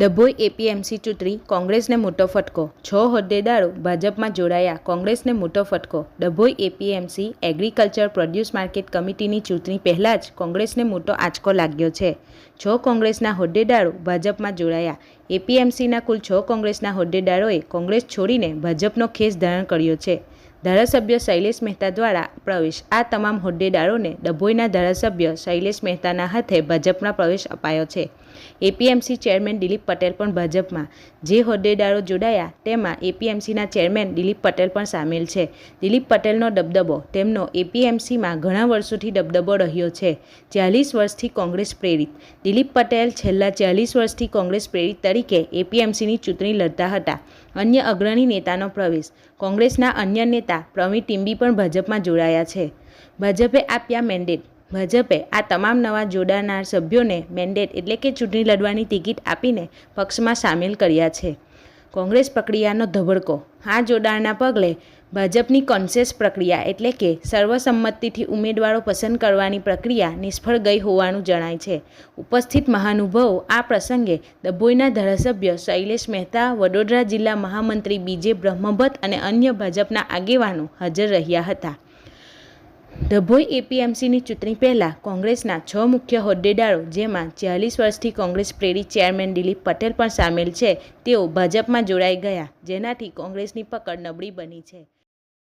Dabhoi APMC ચૂંટણી કોંગ્રેસને મોટો ફટકો. છ હોદ્દેદારો ભાજપમાં જોડાયા, કોંગ્રેસને મોટો ફટકો. Dabhoi APMC agriculture produce market કમિટીની ચૂંટણી પહેલાં જ કોંગ્રેસને મોટો આંચકો લાગ્યો છે. છ કોંગ્રેસના હોદ્દેદારો ભાજપમાં જોડાયા. એપીએમસીના કુલ છ કોંગ્રેસના હોદ્દેદારોએ કોંગ્રેસ છોડીને ભાજપનો ખેસ ધારણ કર્યો છે. ધારાસભ્ય શૈલેષ મહેતા દ્વારા પ્રવેશ. આ તમામ હોદ્દેદારોને ડભોઈના ધારાસભ્ય શૈલેષ મહેતાના હાથે ભાજપમાં પ્રવેશ અપાયો છે. એપીએમસી ચેરમેન દિલીપ પટેલ પણ ભાજપમાં. જે હોદ્દેદારો જોડાયા તેમાં એપીએમસીના ચેરમેન દિલીપ પટેલ પણ સામેલ છે. દિલીપ પટેલનો દબદબો તેમનો એપીએમસીમાં ઘણા વર્ષોથી દબદબો રહ્યો છે. ચાલીસ વર્ષથી કોંગ્રેસ પ્રેરિત. દિલીપ પટેલ છેલ્લા ચાલીસ વર્ષથી કોંગ્રેસ પ્રેરિત તરીકે એપીએમસીની ચૂંટણી લડતા હતા. અન્ય અગ્રણી નેતાનો પ્રવેશ. કોંગ્રેસના અન્ય નેતા પ્રવીણ ટીમ્બી પણ ભાજપમાં જોડાયા છે. ભાજપે આપ્યા મેન્ડેટ ભાજપે આ તમામ નવા જોડાનાર સભ્યોને મેન્ડેટ એટલે કે ચૂંટણી લડવાની ટિકિટ આપીને પક્ષમાં સામેલ કર્યા છે. કોંગ્રેસ પ્રક્રિયાનો ધબડકો. આ જોડાણના પગલે ભાજપની કોન્સેસ પ્રક્રિયા એટલે કે સર્વસંમતિથી ઉમેદવારો પસંદ કરવાની પ્રક્રિયા નિષ્ફળ ગઈ હોવાનું જણાય છે. ઉપસ્થિત મહાનુભાવો આ પ્રસંગે ડભોઈના ધારાસભ્ય શૈલેષ મહેતા, વડોદરા જિલ્લા મહામંત્રી બીજે બ્રહ્મભટ્ટ અને અન્ય ભાજપના આગેવાનો હાજર રહ્યા હતા. ડભોઈ એપીએમસીની ચૂંટણી પહેલાં કોંગ્રેસના છ મુખ્ય હોદ્દેદારો, જેમાં ચાલીસ વર્ષથી કોંગ્રેસ પ્રેરિત ચેરમેન દિલીપ પટેલ પણ સામેલ છે, તેઓ ભાજપમાં જોડાઈ ગયા, જેનાથી કોંગ્રેસની પકડ નબળી બની છે.